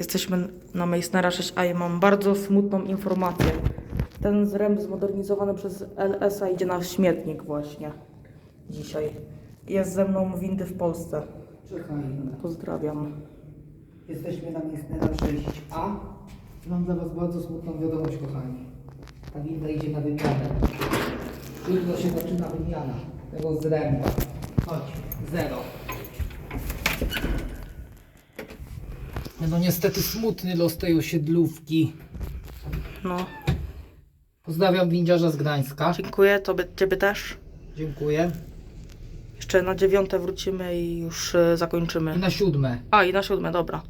Jesteśmy na Meissnera 6a i mam bardzo smutną informację. Ten zręb zmodernizowany przez LS-a idzie na śmietnik właśnie dzisiaj. Jest ze mną windy w Polsce. Czekaj, Pozdrawiam. jesteśmy na Miestnera 6A. Mam dla Was bardzo smutną wiadomość, kochani. Ta winda idzie na wymianę. Jutro się zaczyna wymiana tego zręba. Chodź, zero. No niestety smutny los tej osiedlówki. No, Pozdrawiam windziarza z Gdańska. dziękuję. Tobie, ciebie też. Dziękuję. Jeszcze na dziewiąte wrócimy i już I zakończymy. na siódme. A, i na siódme, dobra.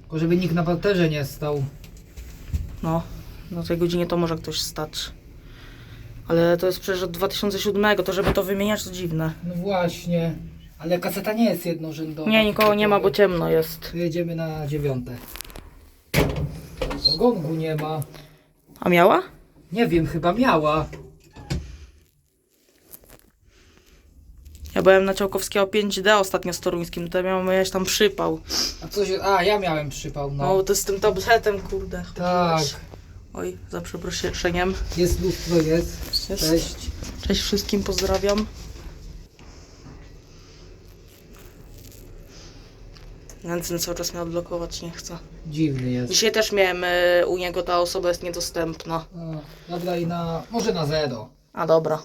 Tylko żeby nikt na parterze nie stał. No, na tej godzinie to może ktoś stać. Ale to jest przecież od 2007, to żeby to wymieniać to dziwne. No właśnie. Ale kaseta nie jest jednorzędowa. Nie, nikogo nie ma, bo ciemno jest. Jedziemy na dziewiąte. Gongu nie ma. A miała? Nie wiem, chyba miała. Ja byłem na Ciałkowskiego 5D ostatnio z Toruńskim, to miałem miałeś tam przypał. A coś. A, ja miałem przypał, No, no. to z tym tabletem, kurde. Tak. Oj, za przeproszeniem. Jest lustro, jest. Jest. Cześć. Cześć wszystkim, pozdrawiam. Nędzny cały czas mnie odblokować nie chce. Dziwny jest. Dzisiaj też miałem, y, u niego ta osoba jest niedostępna. A, dobra i na. Może na zero. A dobra.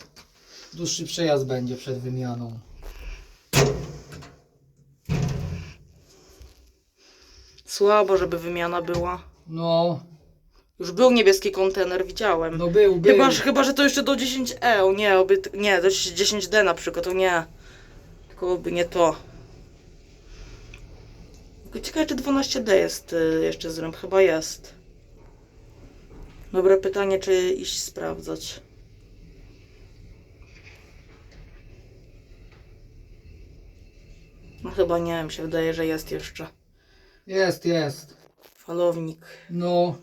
Dłuższy przejazd będzie przed wymianą. Słabo, żeby wymiana była. No, Już był niebieski kontener, widziałem. no był, był. Chyba, że- chyba, że to jeszcze do 10E, o nie, oby, nie, do 10D na przykład, to nie. Tylko by nie to. Ciekawe, czy 12D jest y, jeszcze zręb, chyba jest. Dobre pytanie, czy iść sprawdzać. No chyba nie, mi się wydaje, że jest jeszcze. Jest, jest. Falownik. No.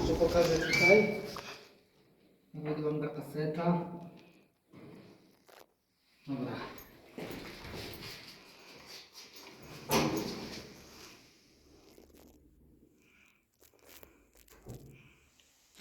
Jeszcze pokażę tutaj. Wygląda kaseta. Dobra.